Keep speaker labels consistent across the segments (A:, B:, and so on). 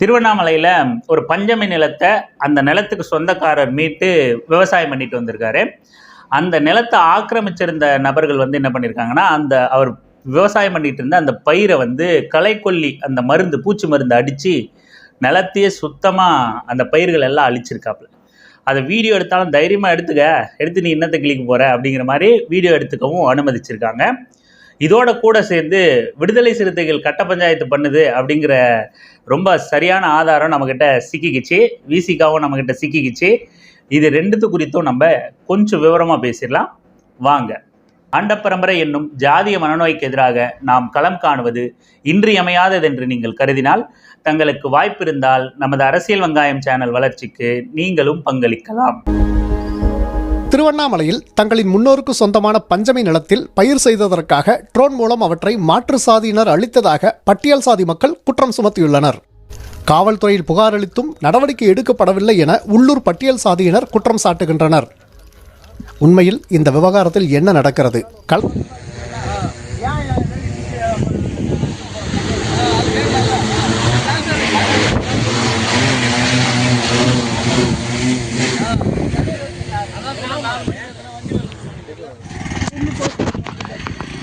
A: திருவண்ணாமலையில் ஒரு பஞ்சமி நிலத்தை அந்த நிலத்துக்கு சொந்தக்காரர் மீட்டு விவசாயம் பண்ணிட்டு வந்திருக்காரு. அந்த நிலத்தை ஆக்கிரமிச்சிருந்த நபர்கள் வந்து என்ன பண்ணியிருக்காங்கன்னா அந்த அவர் விவசாயம் பண்ணிட்டு இருந்த அந்த பயிரை வந்து களைக்கொல்லி அந்த மருந்து பூச்சி மருந்து அடித்து நிலத்தையே சுத்தமாக அந்த பயிர்கள் எல்லாம் அழிச்சிருக்காப்புல. அதை வீடியோ எடுத்தாலும் தைரியமாக எடுத்துக்க எடுத்து நீ இன்னத்தை கிளிக்க போகிற அப்படிங்கிற மாதிரி வீடியோ எடுத்துக்கவும் அனுமதிச்சிருக்காங்க. இதோட கூட சேர்ந்து விடுதலை சிறுத்தைகள் கட்ட பஞ்சாயத்து பண்ணுது அப்படிங்கிற ரொம்ப சரியான ஆதாரம் நம்மக்கிட்ட சிக்கிக்கிச்சு. விசிகாவும் நம்மக்கிட்ட சிக்கிக்கிச்சு. இது ரெண்டுத்து குறித்தும் நம்ம கொஞ்சம் விவரமாக பேசிடலாம். வாங்க. அண்டப்பரம்பரை என்னும் ஜாதிய மனநோய்க்கு எதிராக நாம் களம் காணுவது இன்றியமையாததென்று நீங்கள் கருதினால் தங்களுக்கு வாய்ப்பிருந்தால் நமது அரசியல் வெங்காயம் சேனல் வளர்ச்சிக்கு நீங்களும் பங்களிக்கலாம்.
B: திருவண்ணாமலையில் தங்களின் முன்னோருக்கு சொந்தமான பஞ்சமி நிலத்தில் பயிர் செய்ததற்காக ட்ரோன் மூலம் அவற்றை மாற்று சாதியினர் அளித்ததாக பட்டியல் சாதி மக்கள் குற்றம் சுமத்தியுள்ளனர். காவல்துறையில் புகார் அளித்தும் நடவடிக்கை எடுக்கப்படவில்லை என உள்ளூர் பட்டியல் சாதியினர் குற்றம் சாட்டுகின்றனர். உண்மையில் இந்த விவகாரத்தில் என்ன நடக்கிறது? கல்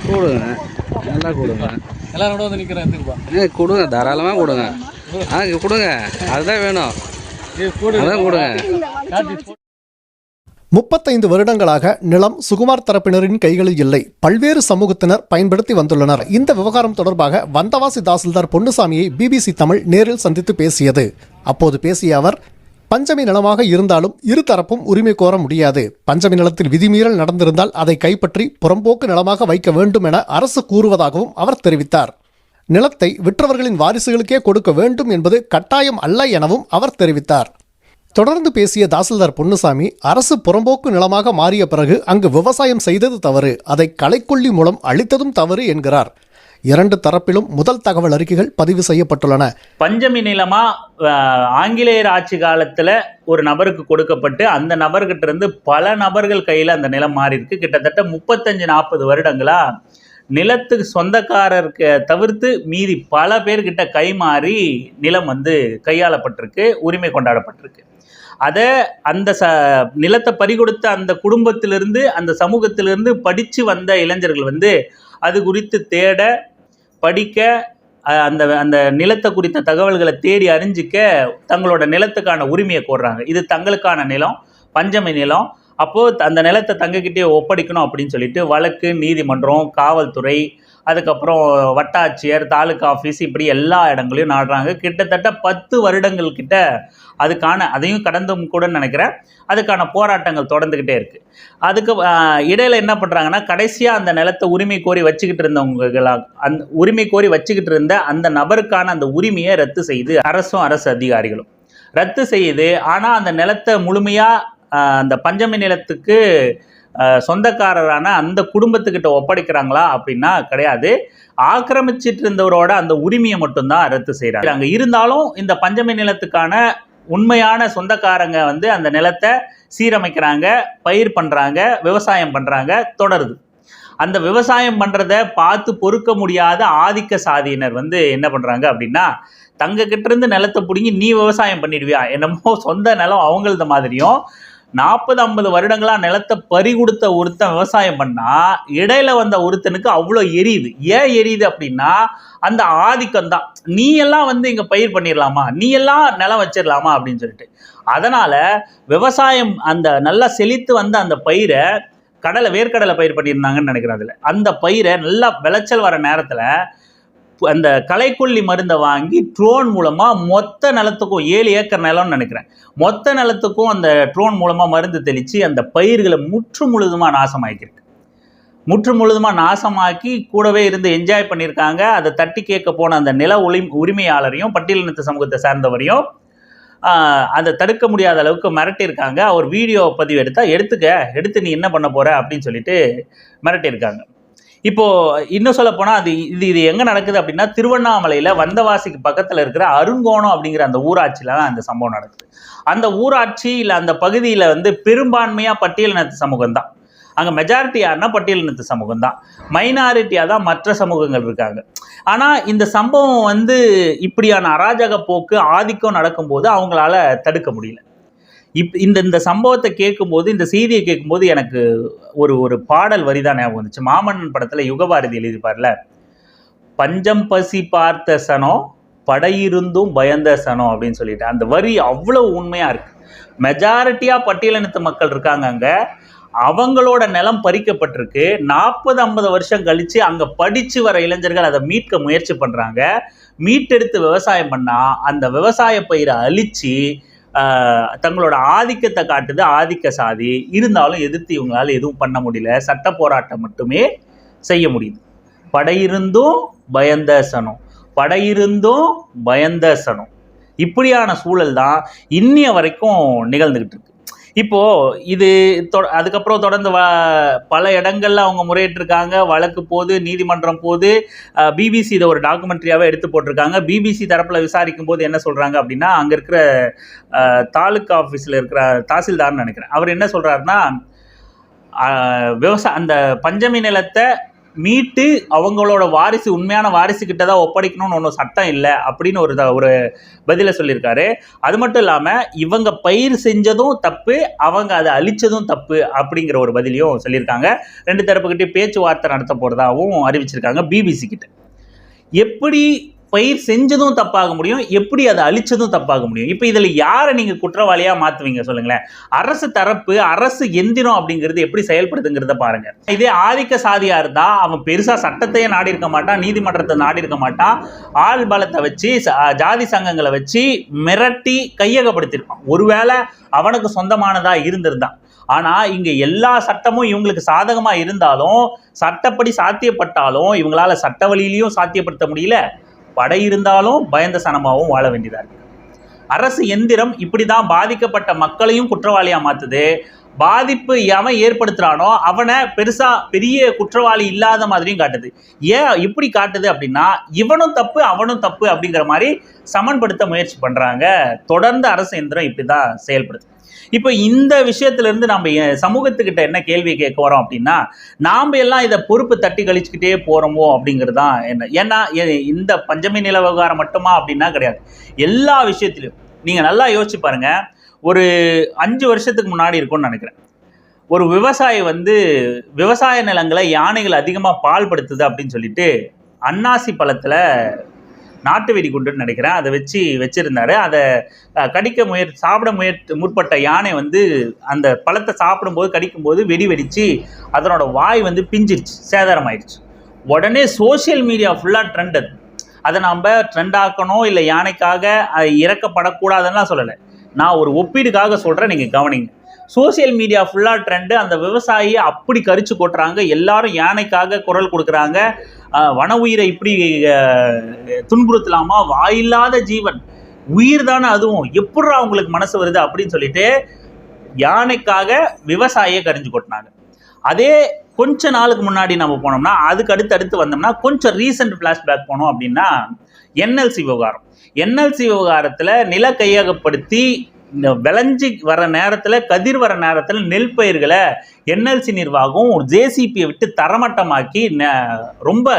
C: கொடுங்க நல்லா கொடுங்க.
D: எல்லாரோட வந்து நிற்கிறேன் எடுத்துக்கப்பா
C: ஏ கொடுங்க தாராளமாக கொடுங்க. ஆ கொடுங்க. அதுதான் வேணும். அதான் கொடுங்க.
B: முப்பத்தைந்து வருடங்களாக நிலம் சுகுமார் தரப்பினரின் கைகளில் இல்லை. பல்வேறு சமூகத்தினர் பயன்படுத்தி வந்துள்ளனர். இந்த விவகாரம் தொடர்பாக வந்தவாசி தாசில்தார் பொன்னுசாமியை பிபிசி தமிழ் நேரில் சந்தித்து பேசியது. அப்போது பேசிய அவர் பஞ்சமி நிலமாக இருந்தாலும் இரு தரப்பும் உரிமை கோர முடியாது. பஞ்சமி நிலத்தில் விதிமீறல் நடந்திருந்தால் அதை கைப்பற்றி புறம்போக்கு நிலமாக வைக்க வேண்டும் என அரசு கூறுவதாகவும் அவர் தெரிவித்தார். நிலத்தை விற்றவர்களின் வாரிசுகளுக்கே கொடுக்க வேண்டும் என்பது கட்டாயம் அல்ல எனவும் அவர் தெரிவித்தார். தொடர்ந்து பேசிய தாசில்தார் பொன்னுசாமி அரசு புறம்போக்கு நிலமாக மாறிய பிறகு அங்கு விவசாயம் செய்தது தவறு. அதை களைக்கொல்லி மூலம் அளித்ததும் தவறு என்கிறார். இரண்டு தரப்பிலும் முதல் தகவல் அறிக்கைகள் பதிவு செய்யப்பட்டுள்ளன.
A: பஞ்சமி நிலமா ஆங்கிலேயர் ஆட்சி காலத்துல ஒரு நபருக்கு கொடுக்கப்பட்டு அந்த நபர்கிட்ட இருந்து பல நபர்கள் கையில அந்த நிலம் மாறி இருக்கு கிட்டத்தட்ட முப்பத்தஞ்சு நாற்பது வருடங்களா நிலத்துக்கு சொந்தக்காரருக்கு தவிர்த்து மீதி பல பேர்கிட்ட கை மாறி நிலம் வந்து கையாளப்பட்டிருக்கு உரிமை கொண்டாடப்பட்டிருக்கு. அதை அந்த ச நிலத்தை பறிகொடுத்த அந்த குடும்பத்திலிருந்து அந்த சமூகத்திலிருந்து படித்து வந்த இளைஞர்கள் வந்து அது குறித்து தேட படிக்க அந்த அந்த நிலத்தை குறித்த தகவல்களை தேடி அறிஞ்சிக்க தங்களோட நிலத்துக்கான உரிமையை கோர்றாங்க. இது தங்களுக்கான நிலம் பஞ்சமி நிலம். அப்போது அந்த நிலத்தை தங்கக்கிட்டே ஒப்படைக்கணும் அப்படின்னு சொல்லிட்டு வழக்கு நீதிமன்றம் காவல்துறை அதுக்கப்புறம் வட்டாட்சியர் தாலுகா ஆஃபீஸ் இப்படி எல்லா இடங்களையும் நாடுறாங்க. கிட்டத்தட்ட பத்து வருடங்கள் கிட்ட அதுக்கான அதையும் கடந்தும் கூட நினைக்கிறேன். அதுக்கான போராட்டங்கள் தொடர்ந்துக்கிட்டே இருக்குது அதுக்கு இடையில் என்ன பண்ணுறாங்கன்னா கடைசியாக அந்த நிலத்தை உரிமை கோரி வச்சுக்கிட்டு இருந்தவங்களா அந்த உரிமை கோரி வச்சுக்கிட்டு இருந்த அந்த நபருக்கான அந்த உரிமையை ரத்து செய்து அரசும் அரசு அதிகாரிகளும். ரத்து செய்யுது ஆனால் அந்த நிலத்தை முழுமையாக அந்த பஞ்சமி நிலத்துக்கு சொந்தக்காரரான அந்த குடும்பத்துக்கிட்ட ஒப்படைக்கிறாங்களா அப்படின்னா கிடையாது. ஆக்கிரமிச்சிட்டு இருந்தவரோட அந்த உரிமையை மட்டும்தான் ரத்து செய்கிறாங்க அங்கே இருந்தாலும் இந்த பஞ்சமி நிலத்துக்கான உண்மையான சொந்தக்காரங்க வந்து அந்த நிலத்தை சீரமைக்கிறாங்க பயிர் பண்ணுறாங்க விவசாயம் பண்ணுறாங்க தொடருது. அந்த விவசாயம் பண்ணுறத பார்த்து பொறுக்க முடியாத ஆதிக்க சாதியினர் வந்து என்ன பண்ணுறாங்க அப்படின்னா தங்க நிலத்தை பிடுங்கி நீ விவசாயம் பண்ணிடுவியா? என்னமோ சொந்த நிலம் அவங்களது மாதிரியும் நாற்பது ஐம்பது வருடங்களா நிலத்தை பறி கொடுத்த ஒருத்தன் விவசாயம் பண்ணா இடையில வந்த ஒருத்தனுக்கு அவ்வளோ எரியுது. ஏன் எரியுது அப்படின்னா அந்த ஆதிக்கம் தான். நீ எல்லாம் வந்து இங்க பயிர் பண்ணிடலாமா நீ எல்லாம் நிலம் வச்சிடலாமா அப்படின்னு சொல்லிட்டு. அதனால விவசாயம் அந்த நல்லா செழித்து வந்த அந்த பயிரை கடலை வேர்க்கடலை பயிர் பண்ணியிருந்தாங்கன்னு நினைக்கிறேன் அதில். அந்த பயிரை நல்லா விளைச்சல் வர நேரத்தில் அந்த கலைக்கொல்லி மருந்தை வாங்கி ட்ரோன் மூலமாக மொத்த நிலத்துக்கும் ஏழு ஏக்கர் நிலம்னு நினைக்கிறேன். மொத்த நிலத்துக்கும் அந்த ட்ரோன் மூலமாக மருந்து தெளித்து அந்த பயிர்களை முற்று முழுதுமாக நாசமாக்கியிருக்கு. முற்று முழுதுமாக நாசமாக்கி கூடவே இருந்து என்ஜாய் பண்ணியிருக்காங்க. அதை தட்டி கேட்க போன அந்த நில உரி உரிமையாளரையும் பட்டியலினத்து சமூகத்தை சார்ந்தவரையும் அதை தடுக்க முடியாத அளவுக்கு மிரட்டியிருக்காங்க. அவர் வீடியோ பதிவு எடுத்தால் எடுத்துக்க எடுத்து நீ என்ன பண்ண போகிற அப்படின்னு சொல்லிட்டு மிரட்டியிருக்காங்க. இப்போ இன்னும் சொல்ல போனா அது இது இது எங்க நடக்குது அப்படின்னா திருவண்ணாமலையில வந்தவாசிக்கு பக்கத்துல இருக்கிற அருங்கோணம் அப்படிங்கிற அந்த ஊராட்சியில தான் அந்த சம்பவம் நடக்குது. அந்த ஊராட்சி இல்ல அந்த பகுதியில வந்து பெரும்பான்மையா பட்டியலினத்து சமூகம் தான். அங்கே மெஜாரிட்டி யாருன்னா பட்டியலினத்து சமூகம் தான். மைனாரிட்டியாக தான் மற்ற சமூகங்கள் இருக்காங்க. ஆனால் இந்த சம்பவம் வந்து இப்படியான அராஜக போக்கு ஆதிக்கம் நடக்கும்போது அவங்களால தடுக்க முடியல. இப் இந்த இந்த சம்பவத்தை கேட்கும்போது இந்த செய்தியை கேட்கும்போது எனக்கு ஒரு ஒரு பாடல் வரி தான் ஞாபகம் வந்துச்சு. மாமன்னன் படத்தில் யுகபாரதி எழுதியிருப்பார்ல பஞ்சம் பசி பார்த்த சனோ படையிருந்தும் பயந்த சனோ அப்படின்னு சொல்லிட்டு. அந்த வரி அவ்வளோ உண்மையாக இருக்குது மெஜாரிட்டியாக பட்டியலினத்து மக்கள் இருக்காங்க அங்கே. அவங்களோட நிலம் பறிக்கப்பட்டிருக்கு. நாற்பது ஐம்பது வருஷம் கழித்து அங்கே படித்து வர இளைஞர்கள் அதை மீட்க முயற்சி பண்ணுறாங்க மீட்டெடுத்து விவசாயம் பண்ணால் அந்த விவசாய பயிரை அழித்து தங்களோட ஆதிக்கத்தை காட்டுது ஆதிக்க சாதி. இருந்தாலும் எதிர்த்து இவங்களால எதுவும் பண்ண முடியல. சட்ட போராட்டம் மட்டுமே செய்ய முடியுது. படையிருந்தும் பயந்த சனம். படையிருந்தும் பயந்த சனம். இப்படியான சூழல் தான் இன்னிய வரைக்கும் நிகழ்ந்துகிட்டு இருக்கு. இப்போ இது தொ- அதுக்கப்புறம் தொடர்ந்து வ பல இடங்கள்ல அவங்க முறையிட்டிருக்காங்க. வழக்கு போது நீதிமன்றம் போது பிபிசி இதை ஒரு டாக்குமெண்ட்ரியாகவே எடுத்து போட்டிருக்காங்க. பிபிசி தரப்பில் விசாரிக்கும் போது என்ன சொல்றாங்க அப்படின்னா அங்கே இருக்கிற தாலுக்கா ஆஃபீஸில் இருக்கிற தாசில்தார்னு நினைக்கிறேன். அவர் என்ன சொல்றாருன்னா விவசாய அந்த பஞ்சமி நிலத்தை மீட்டு அவங்களோட வாரிசு உண்மையான வாரிசு கிட்ட தான் ஒப்படைக்கணும்னு ஒன்றும் சட்டம் இல்லை அப்படின்னு ஒரு த- ஒரு பதிலை சொல்லியிருக்காரு. அது மட்டும் இல்லாமல் இவங்க பயிர் செஞ்சதும் தப்பு அவங்க அதை அழிச்சதும் தப்பு அப்படிங்கிற ஒரு பதிலையும் சொல்லியிருக்காங்க. ரெண்டு தரப்புக்கிட்டே பேச்சுவார்த்தை நடத்த போகிறதாவும் அறிவிச்சிருக்காங்க பிபிசி கிட்ட. எப்படி பயிர் செஞ்சதும் தப்பாக முடியும் எப்படி அதை அழிச்சதும் தப்பாக முடியும். இப்போ இதில் யாரை நீங்கள் குற்றவாளியாக மாற்றுவீங்க சொல்லுங்களேன். அரசு தரப்பு அரசு எந்திரம் அப்படிங்கிறது எப்படி செயல்படுதுங்கிறத பாருங்க. இதே ஆதிக்க சாதியாக இருந்தால் அவன் பெருசாக சட்டத்தையே நாடி இருக்க மாட்டான் நீதிமன்றத்தை நாடி இருக்க மாட்டான். ஆள் பலத்தை வச்சு ஜாதி சங்கங்களை வச்சு மிரட்டி கையகப்படுத்தியிருப்பான். ஒருவேளை அவனுக்கு சொந்தமானதாக இருந்திருந்தான். ஆனால் இங்கே எல்லா சட்டமும் இவங்களுக்கு சாதகமாக இருந்தாலும் சட்டப்படி சாத்தியப்பட்டாலும் இவங்களால சட்ட வழியிலையும் சாத்தியப்படுத்த முடியல. படை இருந்தாலும் பயந்த சனமாகவும் வாழ வேண்டியதாக இருக்குது. அரசு எந்திரம் இப்படி தான் பாதிக்கப்பட்ட மக்களையும் குற்றவாளியாக மாற்றுது பாதிப்பு எவன் ஏற்படுத்துறானோ அவனை பெருசா பெரிய குற்றவாளி இல்லாத மாதிரியும் காட்டுது. ஏன் இப்படி காட்டுது அப்படின்னா இவனும் தப்பு அவனும் தப்பு அப்படிங்கிற மாதிரி சமன்படுத்த முயற்சி பண்றாங்க. தொடர்ந்து அரசு எந்திரம் இப்படிதான் செயல்படுது. இப்போ இந்த விஷயத்துலேருந்து நம்ம சமூகத்துக்கிட்ட என்ன கேள்வி கேட்க வரோம் அப்படின்னா நாம் எல்லாம் இதை பொறுப்பு தட்டி கழிச்சுக்கிட்டே போகிறோமோ அப்படிங்கிறது தான் என்ன. ஏன்னா இந்த பஞ்சமி நில விவகாரம் மட்டுமா அப்படின்னா கிடையாது. எல்லா விஷயத்திலையும் நீங்கள் நல்லா யோசிச்சு பாருங்கள் ஒரு அஞ்சு வருஷத்துக்கு முன்னாடி இருக்கும்னு நினைக்கிறேன். ஒரு விவசாயி வந்து விவசாய நிலங்களை யானைகள் அதிகமாக பால்படுத்துது அப்படின்னு சொல்லிட்டு அன்னாசி பழத்தில் நாட்டு வெடிகுண்டுன்னு நினைக்கிறேன். அதை வச்சு வச்சுருந்தாரு. அதை கடிக்க முயற் சாப்பிட முயற் முற்பட்ட யானை வந்து அந்த பழத்தை சாப்பிடும்போது கடிக்கும்போது வெடி வெடிச்சு அதனோட வாய் வந்து பிஞ்சிருச்சு சேதாரமாயிடுச்சு உடனே சோஷியல் மீடியா ஃபுல்லாக ட்ரெண்ட் அது. அதை நம்ம ட்ரெண்ட் ஆக்கணும் இல்லை யானைக்காக அது இறக்கப்படக்கூடாதுன்னு சொல்லலை. நான் ஒரு ஒப்பீடுக்காக சொல்கிறேன் நீங்கள் கவனிங்க. சோஷியல் மீடியா ஃபுல்லாக ட்ரெண்டு அந்த விவசாயியை அப்படி கரிச்சு கொட்டுறாங்க எல்லாரும் யானைக்காக குரல் கொடுக்குறாங்க. வன உயிரை இப்படி துன்புறுத்தலாமா? வாயில்லாத ஜீவன். உயிர் தானே அதுவும். எப்படா அவங்களுக்கு மனசு வருது அப்படின்னு சொல்லிட்டு யானைக்காக விவசாயியை கரிஞ்சு கொட்டினாங்க. அதே கொஞ்ச நாளுக்கு முன்னாடி நம்ம போனோம்னா அதுக்கு அடுத்து அடுத்து வந்தோம்னா கொஞ்சம் ரீசெண்ட் ஃப்ளாஷ்பேக் போனோம் அப்படின்னா என்எல்சி விவகாரம். என்எல்சி விவகாரத்தில் நில கையகப்படுத்தி இந்த விளைஞ்சி வர நேரத்தில் கதிர் வர நேரத்தில் நெல் பயிர்களை என்எல்சி நிர்வாகம் ஒரு ஜேசிபியை விட்டு தரமட்டமாக்கி ந- ரொம்ப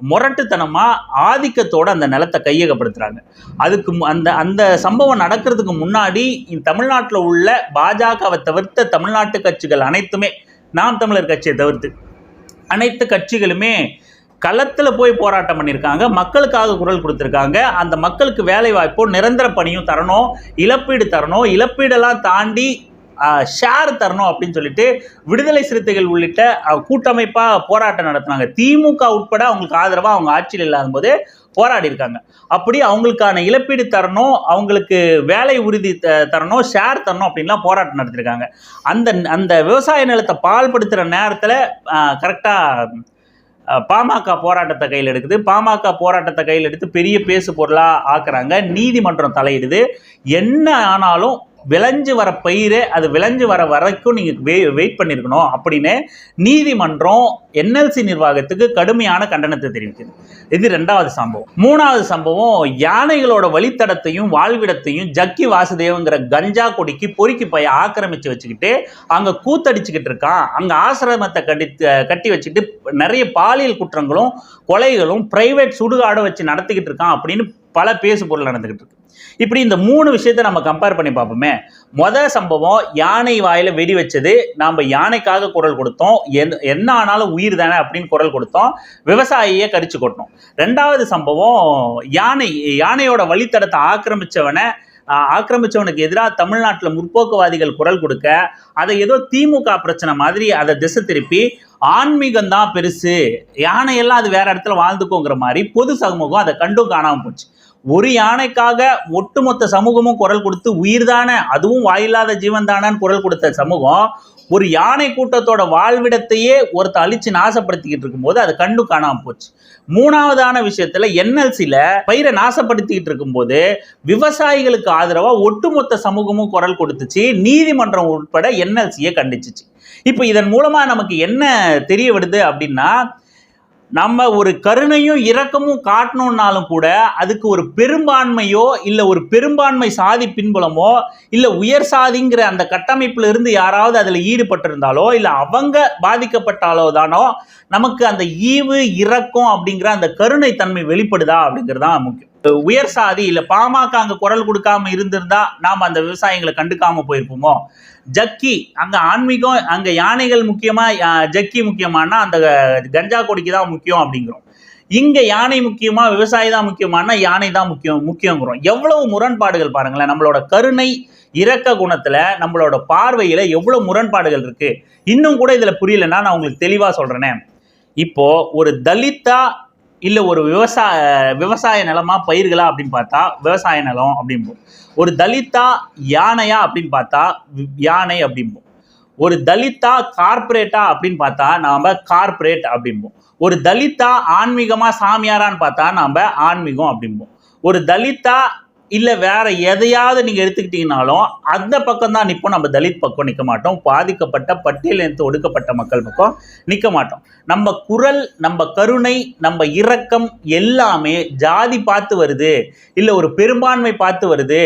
A: முரட்டுத்தனமாக ஆதிக்கத்தோடு அந்த நிலத்தை கையகப்படுத்துகிறாங்க அதுக்கு மு- அந்த அந்த சம்பவம் நடக்கிறதுக்கு முன்னாடி தமிழ்நாட்டில் உள்ள பாஜகவை தவிர்த்த தமிழ்நாட்டு கட்சிகள் அனைத்துமே நாம் தமிழர் கட்சியை தவிர்த்து அனைத்து கட்சிகளுமே களத்தில் போய் போராட்டம் பண்ணியிருக்காங்க மக்களுக்காக குரல் கொடுத்துருக்காங்க. அந்த மக்களுக்கு வேலை வாய்ப்போ நிரந்தர பணியும் தரணும் இழப்பீடு தரணும் இழப்பீடெல்லாம் தாண்டி ஷேர் தரணும் அப்படின்னு சொல்லிட்டு விடுதலை சிறுத்தைகள் உள்ளிட்ட கூட்டமைப்பாக போராட்டம் நடத்தினாங்க. திமுக உட்பட அவங்களுக்கு ஆதரவாக அவங்க ஆட்சியில் இல்லாத போது போராடி இருக்காங்க. அப்படி அவங்களுக்கான இழப்பீடு தரணும் அவங்களுக்கு வேலை உறுதி த- தரணும் ஷேர் தரணும் அப்படின்லாம் போராட்டம் நடத்திருக்காங்க. அந்த அந்த விவசாய நிலத்தை பால்படுத்துகிற நேரத்தில் கரெக்டாக பாமக போராட்டத்தை கையில் எடுக்குது. பாமக போராட்டத்தை கையில் எடுத்து பெரிய பேசு பொருளாக ஆக்குறாங்க. நீதிமன்றம் தலையிடுது. என்ன ஆனாலும் விளைஞ்சு வர பயிரே அது விளைஞ்சு வர வரைக்கும் நீங்கள் வெ வெயிட் பண்ணியிருக்கணும் அப்படின்னு நீதிமன்றம் என்எல்சி நிர்வாகத்துக்கு கடுமையான கண்டனத்தை தெரிவிக்குது. இது ரெண்டாவது சம்பவம். மூணாவது சம்பவம் யானைகளோட வழித்தடத்தையும் வாழ்விடத்தையும் ஜக்கி வாசுதேவங்கிற கஞ்சா கொடிக்கு பொறுக்கி பைய ஆக்கிரமித்து வச்சுக்கிட்டு அங்கே கூத்தடிச்சுக்கிட்டு இருக்கான். அங்கே ஆசிரமத்தை கட்டி கட்டி வச்சுக்கிட்டு நிறைய பாலியல் குற்றங்களும் கொலைகளும் பிரைவேட் சுடுகாடு வச்சு நடத்திக்கிட்டு இருக்கான் அப்படின்னு பல பேசு பொருள் நடந்துக்கிட்டு இருக்கு. இப்படி இந்த மூணு விஷயத்தை நம்ம கம்பேர் பண்ணி பார்ப்போமே. மொத சம்பவம் யானை வாயில வெடி வச்சது. நாம் யானைக்காக குரல் கொடுத்தோம். என்ன ஆனாலும் உயிர் தானே அப்படின்னு குரல் கொடுத்தோம். விவசாயியை கடிச்சு கொட்டணும். ரெண்டாவது சம்பவம் யானை யானையோட வழித்தடத்தை ஆக்கிரமிச்சவனை ஆக்கிரமிச்சவனுக்கு எதிராக தமிழ்நாட்டில் முற்போக்குவாதிகள் குரல் கொடுக்க அதை ஏதோ திமுக பிரச்சனை மாதிரி அதை திசை திருப்பி ஆன்மீகம் தான் பெருசு. யானையெல்லாம் அது வேற இடத்துல வாழ்ந்துக்கோங்கிற மாதிரி பொது சமூகம் அதை கண்டும் காணாமல் போச்சு. ஒரு யானைக்காக ஒட்டுமொத்த சமூகமும் குரல் கொடுத்து உயிர் தானே? அதுவும் வாயில்லாத ஜீவன் தானான்னு குரல் கொடுத்த சமூகம் ஒரு யானை கூட்டத்தோட வாழ்விடத்தையே ஒருத்த அழிச்சு நாசப்படுத்திக்கிட்டு இருக்கும்போது அது கண்டு காணாமல் போச்சு. மூணாவதான விஷயத்துல என்எல்சில பயிரை நாசப்படுத்திக்கிட்டு இருக்கும்போது விவசாயிகளுக்கு ஆதரவா ஒட்டுமொத்த சமூகமும் குரல் கொடுத்துச்சு. நீதிமன்றம் உட்பட என்எல்சியை கண்டிச்சிச்சு. இப்போ இதன் மூலமா நமக்கு என்ன தெரிய வருது அப்படின்னா நம்ம ஒரு கருணையும் இரக்கமும் காட்டணும்னாலும் கூட அதுக்கு ஒரு பெரும்பான்மையோ இல்லை ஒரு பெரும்பான்மை சாதி பின்புலமோ இல்லை உயர் சாதிங்கிற அந்த கட்டமைப்பில் இருந்து யாராவது அதில் ஈடுபட்டிருந்தாலோ இல்லை அவங்க பாதிக்கப்பட்டாலோ தானோ நமக்கு அந்த ஈவு இரக்கம் அப்படிங்கிற அந்த கருணை தன்மை வெளிப்படுதா அப்படிங்கிறது தான் முக்கியம். உயர் சாதி இல்லை பாமக அங்கே குரல் கொடுக்காம இருந்திருந்தா நாம் அந்த விவசாயிகளை கண்டுக்காம போயிருப்போமோ? ஜக்கி அங்க ஆன்மீகம் அங்க யானைகள் முக்கியமா ஜக்கி முக்கியமானா அந்த கஞ்சா கொடிக்கு தான் முக்கியம் அப்படிங்கிறோம். இங்க யானை முக்கியமா விவசாயி தான் முக்கியமானா யானை தான் முக்கியம் முக்கியங்கிறோம். எவ்வளவு முரண்பாடுகள் பாருங்களேன். நம்மளோட கருணை இரக்க குணத்துல நம்மளோட பார்வையில எவ்வளவு முரண்பாடுகள் இருக்கு. இன்னும் கூட இதுல புரியலன்னா நான் உங்களுக்கு தெளிவா சொல்றேனே. இப்போ ஒரு தலித்தா இல்லை ஒரு விவசாய விவசாய நிலமா பயிர்களா அப்படின்னு பார்த்தா விவசாய நிலம் அப்படிம்போம் ஒரு தலித்தா யானையா அப்படின்னு பார்த்தா யானை அப்படிம்போம் ஒரு தலித்தா கார்பரேட்டா அப்படின்னு பார்த்தா நாம் கார்ப்பரேட் அப்படிம்போம் ஒரு தலித்தா ஆன்மீகமாக சாமியாரான்னு பார்த்தா நாம் ஆன்மீகம் அப்படிம்போம் ஒரு தலித்தா இல்லை வேற எதையாவது நீங்கள் எடுத்துக்கிட்டீங்கனாலும் அந்த பக்கம் தான் நிற்போம் நம்ம தலித் பக்கம் நிற்க மாட்டோம். பாதிக்கப்பட்ட பட்டியலினத்து ஒடுக்கப்பட்ட மக்கள் பக்கம் நிற்க மாட்டோம். நம்ம குரல் நம்ம கருணை நம்ம இரக்கம் எல்லாமே ஜாதி பார்த்து வருது. இல்லை ஒரு பெரும்பான்மை பார்த்து வருது.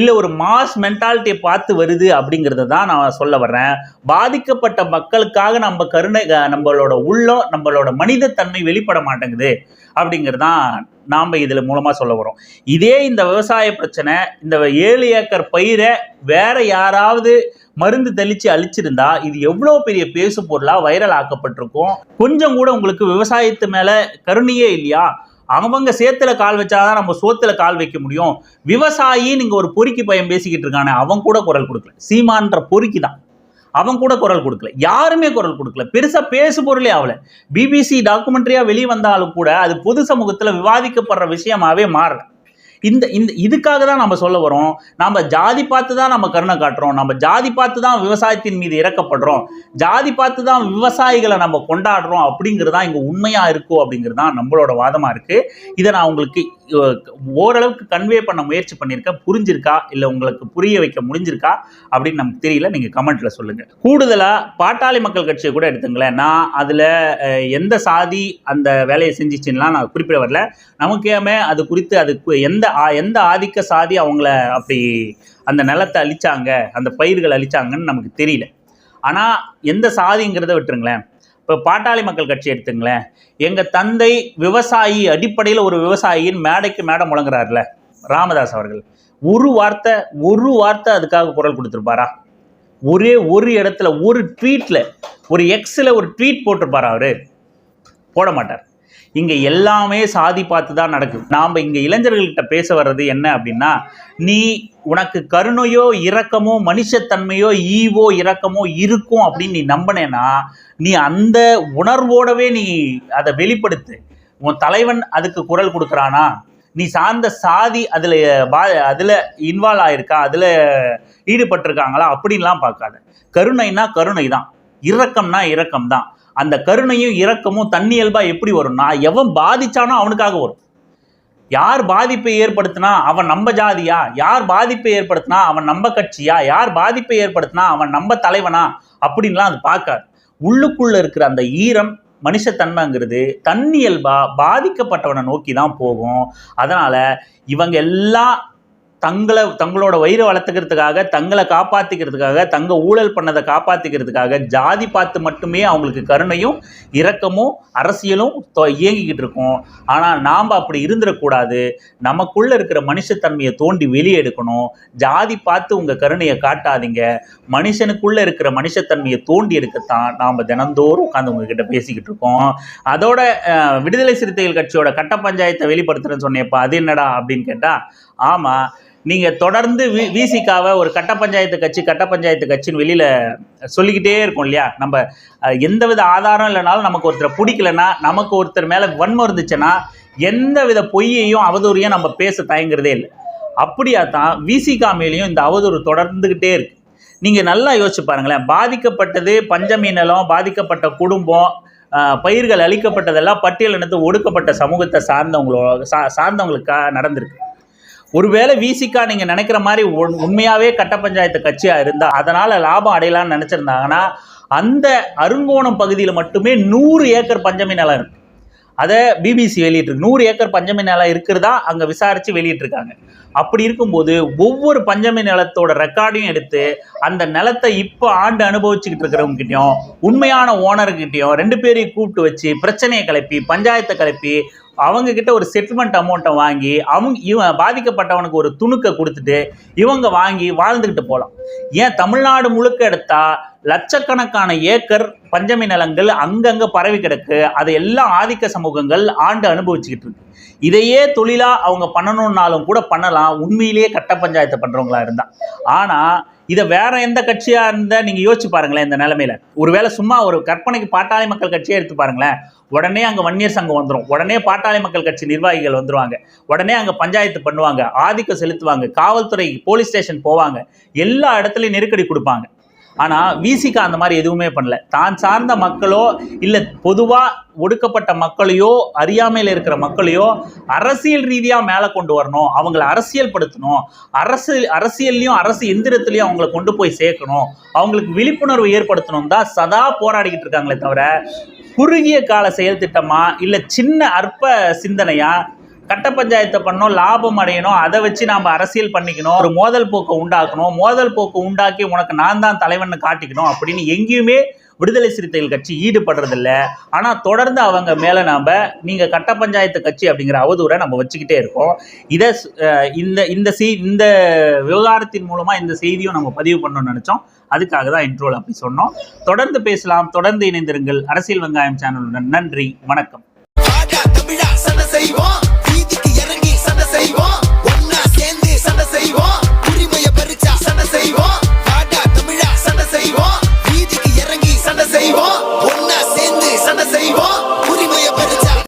A: இல்லை ஒரு மாஸ் மென்டாலிட்டியை பார்த்து வருது அப்படிங்கிறத தான் நான் சொல்ல வர்றேன். பாதிக்கப்பட்ட மக்களுக்காக நம்ம கருணை நம்மளோட உள்ளம் நம்மளோட மனிதத்தன்மை வெளிப்பட மாட்டேங்குது அப்படிங்கிறது தான் நாம் இதில் மூலமாக சொல்ல வரோம் இதே இந்த விவசாய பிரச்சனை இந்த ஏழு ஏக்கர் பயிரை வேற யாராவது மருந்து தெளித்து அழிச்சிருந்தா இது எவ்வளோ பெரிய பேசு பொருளாக வைரல் ஆக்கப்பட்டிருக்கும்? கொஞ்சம் கூட உங்களுக்கு விவசாயத்து மேலே கருணையே இல்லையா? அவங்க சேத்துல கால் வச்சாதான் நம்ம சோத்துல கால் வைக்க முடியும். விவசாயி நீங்கள் ஒரு பொறுக்கி பையன் பேசிக்கிட்டு இருக்கானே அவன் கூட குரல் கொடுக்கல. சீமான்ற பொறுக்கி தான் அவன் கூட குரல் கொடுக்கல. யாருமே குரல் கொடுக்கல. பெருசா பேசு பொருளே ஆகல. பிபிசி டாக்குமெண்ட்ரியா வெளியே வந்தாலும் கூட அது பொது சமூகத்துல விவாதிக்கப்படுற விஷயமாவே மாறல. இந்த இந்த இதுக்காக தான் நம்ம சொல்ல வரோம் நம்ம ஜாதி பார்த்து தான் நம்ம கருணை காட்டுறோம். நம்ம ஜாதி பார்த்து தான் விவசாயத்தின் மீது இறக்கப்படுறோம். ஜாதி பார்த்து தான் விவசாயிகளை நம்ம கொண்டாடுறோம் அப்படிங்கிறது தான் இங்கே உண்மையாக இருக்கும் அப்படிங்கிறது தான் நம்மளோட வாதமாக இருக்குது இதை நான் உங்களுக்கு ஓரளவுக்கு கன்வே பண்ண முயற்சி பண்ணியிருக்கேன். புரிஞ்சிருக்கா? இல்லை உங்களுக்கு புரிய வைக்க முடிஞ்சிருக்கா? அப்படின்னு நமக்கு தெரியல. நீங்கள் கமெண்ட்டில் சொல்லுங்கள் கூடுதலாக பாட்டாளி மக்கள் கட்சியை கூட எடுத்துங்களேன். நான் அதில் எந்த சாதி அந்த வேலையை செஞ்சிச்சுன்னா நான் குறிப்பிட வரல. நமக்கேமே அது குறித்து அதுக்கு எந்த ஆ- எந்த ஆதிக்க சாதி அவங்கள அப்படி அந்த நிலத்தை அழிச்சாங்க அந்த பயிர்கள் அழிச்சாங்கன்னு நமக்கு தெரியல. ஆனால் எந்த சாதிங்கிறத விட்டுருங்களேன். இப்போ பாட்டாளி மக்கள் கட்சி எடுத்துங்களேன். எங்கள் தந்தை விவசாயி அடிப்படையில் ஒரு விவசாயியின் மேடைக்கு மேடம் முழங்குறாருல ராமதாஸ் அவர்கள். ஒரு வார்த்தை ஒரு வார்த்தை அதுக்காக குரல் கொடுத்துருப்பாரா? ஒரே ஒரு இடத்துல ஒரு ட்வீட்டில் ஒரு எக்ஸில் ஒரு ட்வீட் போட்டிருப்பாரா அவர்? போட மாட்டார். இங்கே எல்லாமே சாதி பார்த்து தான் நடக்குது. நாம் இங்கே இளைஞர்கள்கிட்ட பேச வர்றது என்ன அப்படின்னா நீ உனக்கு கருணையோ இரக்கமோ மனுஷத்தன்மையோ ஈவோ இரக்கமோ இருக்கும் அப்படின்னு நீ நம்பினேன்னா நீ அந்த உணர்வோடவே நீ அதை வெளிப்படுத்து. உன் தலைவன் அதுக்கு குரல் கொடுக்குறானா? நீ சார்ந்த சாதி அதில் பா அதில் இன்வால்வ் ஆயிருக்கா? அதில் ஈடுபட்டிருக்காங்களா? அப்படின்லாம் பார்க்காத. கருணைனா கருணை தான் இரக்கம்னா இரக்கம் தான் அந்த கருணையும் இரக்கமும் தன்னியல்பா எப்படி வரும்னா எவன் பாதிச்சானோ அவனுக்காக வரும். யார் பாதிப்பை ஏற்படுத்தினா அவன் நம்ம ஜாதியா? யார் பாதிப்பை ஏற்படுத்தினா அவன் நம்ம கட்சியா? யார் பாதிப்பை ஏற்படுத்தினா அவன் நம்ம தலைவனா? அப்படின்லாம் அது பார்க்காது. உள்ளுக்குள்ள இருக்கிற அந்த ஈரம் மனுஷத்தன்மைங்கிறது தன்னியல்பா பாதிக்கப்பட்டவனை நோக்கி தான் போகும். அதனால இவங்க எல்லாம் தங்களை தங்களோட வயிறு வளர்த்துக்கிறதுக்காக தங்களை காப்பாற்றிக்கிறதுக்காக தங்க ஊழல் பண்ணதை காப்பாற்றிக்கிறதுக்காக ஜாதி பார்த்து மட்டுமே அவங்களுக்கு கருணையும் இரக்கமும் அரசியலும் தொ- இயங்கிக்கிட்டு இருக்கும். ஆனால் நாம் அப்படி இருந்துடக்கூடாது. நமக்குள்ளே இருக்கிற மனுஷத்தன்மையை தோண்டி வெளியே எடுக்கணும் ஜாதி பார்த்து உங்கள் கருணையை காட்டாதீங்க. மனுஷனுக்குள்ளே இருக்கிற மனுஷத்தன்மையை தோண்டி எடுக்கத்தான் நாம் தினந்தோறும் உட்காந்து உங்ககிட்ட பேசிக்கிட்டு இருக்கோம். அதோட விடுதலை சிறுத்தைகள் கட்சியோட கட்ட பஞ்சாயத்தை வெளிப்படுத்துறேன்னு சொன்னேப்பா அது என்னடா அப்படின்னு கேட்டால் ஆமாம் நீங்கள் தொடர்ந்து வி விசிகாவை ஒரு கட்ட பஞ்சாயத்து கட்சி கட்ட பஞ்சாயத்து கட்சின்னு வெளியில் சொல்லிக்கிட்டே இருக்கும் இல்லையா? நம்ம எந்த எந்தவித ஆதாரம் இல்லைனாலும் நமக்கு ஒருத்தரை பிடிக்கலன்னா நமக்கு ஒருத்தர் மேலே வன்மம் இருந்துச்சுன்னா எந்த வித பொய்யையும் அவதூறையும் நம்ம பேச தயங்குறதே இல்லை. அப்படியா தான் விசிகா மேலேயும் இந்த அவதூறு தொடர்ந்துக்கிட்டே இருக்கு. நீங்கள் நல்லா யோசிச்சு பாருங்களேன். பாதிக்கப்பட்டது பஞ்சமி நிலம் பாதிக்கப்பட்ட குடும்பம் பயிர்கள் அழிக்கப்பட்டதெல்லாம் பட்டியலினத்து ஒடுக்கப்பட்ட சமூகத்தை சார்ந்தவங்களோ சா சார்ந்தவங்களுக்கா நடந்திருக்கு. ஒருவேளை விசிகா நீங்கள் நினைக்கிற மாதிரி உண்- உண்மையாவே கட்ட பஞ்சாயத்து கட்சியாக இருந்தால் அதனால் லாபம் அடையலாம்னு நினச்சிருந்தாங்கன்னா அந்த அருங்கோணம் பகுதியில் மட்டுமே நூறு ஏக்கர் பஞ்சமி நிலம் இருக்கு. அதை பிபிசி வெளியிட்டு நூறு ஏக்கர் பஞ்சமி நிலம் இருக்கிறதா அங்கே விசாரித்து வெளியிட்டிருக்காங்க. அப்படி இருக்கும்போது ஒவ்வொரு பஞ்சமி நிலத்தோட ரெக்கார்டையும் எடுத்து அந்த நிலத்தை இப்போ ஆண்டு அனுபவிச்சுக்கிட்டு இருக்கிறவங்ககிட்டையும் உண்மையான ஓனர்கிட்டையும் ரெண்டு பேரையும் கூப்பிட்டு வச்சு பிரச்சனையை கிளப்பி பஞ்சாயத்தை கிளப்பி அவங்க கிட்ட ஒரு செட்டில்மெண்ட் அமௌண்ட்டை வாங்கி அவங்க இவன் பாதிக்கப்பட்டவனுக்கு ஒரு துணுக்கை கொடுத்துட்டு இவங்க வாங்கி வாழ்ந்துக்கிட்டு போகலாம் ஏன் தமிழ்நாடு முழுக்க எடுத்தா லட்சக்கணக்கான ஏக்கர் பஞ்சமி நிலங்கள் அங்கங்கே பரவி கிடக்கு. அதை எல்லாம் ஆதிக்க சமூகங்கள் ஆண்டு அனுபவிச்சுக்கிட்டு இருக்கு. இதையே தொழிலாக அவங்க பண்ணணும்னாலும் கூட பண்ணலாம். உண்மையிலேயே கட்ட பஞ்சாயத்தை பண்ணுறவங்களா இருந்தால் ஆனால் இதை வேற எந்த கட்சியாக இருந்தால் நீங்கள் யோசிச்சு பாருங்களேன் இந்த நிலமையில. ஒருவேளை சும்மா ஒரு கற்பனைக்கு பாட்டாளி மக்கள் கட்சியை எடுத்து பாருங்களேன். உடனே அங்கே வன்னியர் சங்கம் வந்துடும் உடனே பாட்டாளி மக்கள் கட்சி நிர்வாகிகள் வந்துருவாங்க. உடனே அங்கே பஞ்சாயத்து பண்ணுவாங்க. ஆதிக்கம் செலுத்துவாங்க. காவல்துறை போலீஸ் ஸ்டேஷன் போவாங்க. எல்லா இடத்துலையும் நெருக்கடி கொடுப்பாங்க. ஆனால் விசிகா அந்த மாதிரி எதுவுமே பண்ணல. தான் சார்ந்த மக்களோ இல்லை பொதுவாக ஒடுக்கப்பட்ட மக்களையோ அறியாமையில் இருக்கிற மக்களையோ அரசியல் ரீதியாக மேலே கொண்டு வரணும் அவங்கள அரசியல் படுத்தணும் அரசு அரசியல்லையும் அரசு எந்திரத்துலையும் அவங்கள கொண்டு போய் சேர்க்கணும் அவங்களுக்கு விழிப்புணர்வு ஏற்படுத்தணும் தான் சதா போராடிக்கிட்டு இருக்காங்களே தவிர குறுகிய கால செயல் திட்டமா இல்லை சின்ன அற்ப சிந்தனையா கட்ட பஞ்சாயத்தை பண்ணோம் லாபம் அடையணும் அதை வச்சு நாம் அரசியல் பண்ணிக்கணும் ஒரு மோதல் போக்கை உண்டாக்கணும் மோதல் போக்கு உண்டாக்கி உனக்கு நான் தான் தலைவன் காட்டிக்கணும் அப்படின்னு எங்கேயுமே விடுதலை சிறுத்தைகள் கட்சி ஈடுபடுறதில்ல. ஆனால் தொடர்ந்து அவங்க மேலே நாம் நீங்கள் கட்ட பஞ்சாயத்து கட்சி அப்படிங்கிற அவதூறை நம்ம வச்சுக்கிட்டே இருக்கோம். இதை இந்த இந்த செய் இந்த விவகாரத்தின் மூலமாக இந்த செய்தியும் நம்ம பதிவு பண்ணணும்னு நினச்சோம். அதுக்காக தான் இன்ட்ரோல் அப்படி சொன்னோம். தொடர்ந்து பேசலாம் தொடர்ந்து இணைந்திருங்கள். அரசியல் வெங்காயம் சேனலுடன் நன்றி வணக்கம். செய்வோம்.